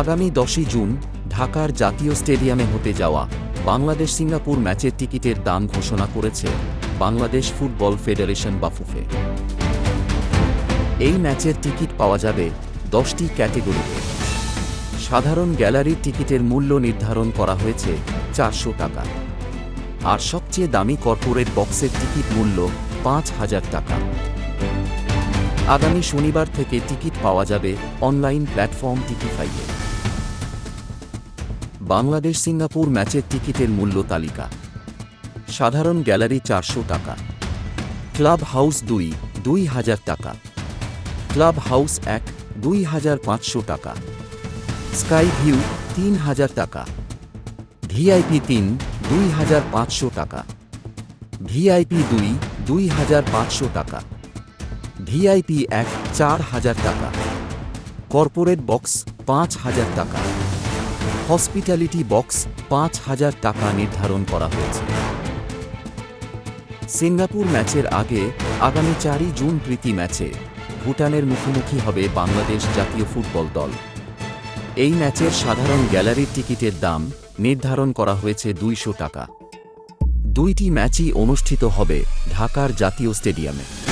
আগামী দশই জুন ঢাকার জাতীয় স্টেডিয়ামে হতে যাওয়া বাংলাদেশ সিঙ্গাপুর ম্যাচের টিকিটের দাম ঘোষণা করেছে বাংলাদেশ ফুটবল ফেডারেশন বা ফুফে এই ম্যাচের টিকিট পাওয়া যাবে দশটি ক্যাটেগরিতে। সাধারণ গ্যালারির টিকিটের মূল্য নির্ধারণ করা হয়েছে চারশো টাকা। আর সবচেয়ে দামি কর্পোরেট বক্সের টিকিট মূল্য পাঁচ হাজার টাকা। আগামী শনিবার থেকে টিকিট পাওয়া যাবে অনলাইন প্ল্যাটফর্ম টিকিফাইয়ে বাংলাদেশ সিঙ্গাপুর ম্যাচের টিকিটের মূল্য তালিকা। সাধারণ গ্যালারি চারশো টাকা। ক্লাব হাউস দুই দুই হাজার টাকা। ক্লাব হাউস এক, দুই হাজার পাঁচশো টাকা। স্কাই ভিউ তিন হাজার টাকা। ভিআইপি তিন, দুই হাজার পাঁচশো টাকা। ভিআইপি দুই দুই হাজার পাঁচশো টাকা। ভিআইপি এক চার হাজার টাকা, কর্পোরেট বক্স পাঁচ হাজার টাকা, হসপিটালিটি বক্স পাঁচ হাজার টাকা নির্ধারণ করা হয়েছে। সিঙ্গাপুর ম্যাচের আগে আগামী চারই জুন প্রীতি ম্যাচে ভুটানের মুখোমুখি হবে বাংলাদেশ জাতীয় ফুটবল দল। এই ম্যাচের সাধারণ গ্যালারির টিকিটের দাম নির্ধারণ করা হয়েছে দুইশো টাকা। দুইটি ম্যাচই অনুষ্ঠিত হবে ঢাকার জাতীয় স্টেডিয়ামে।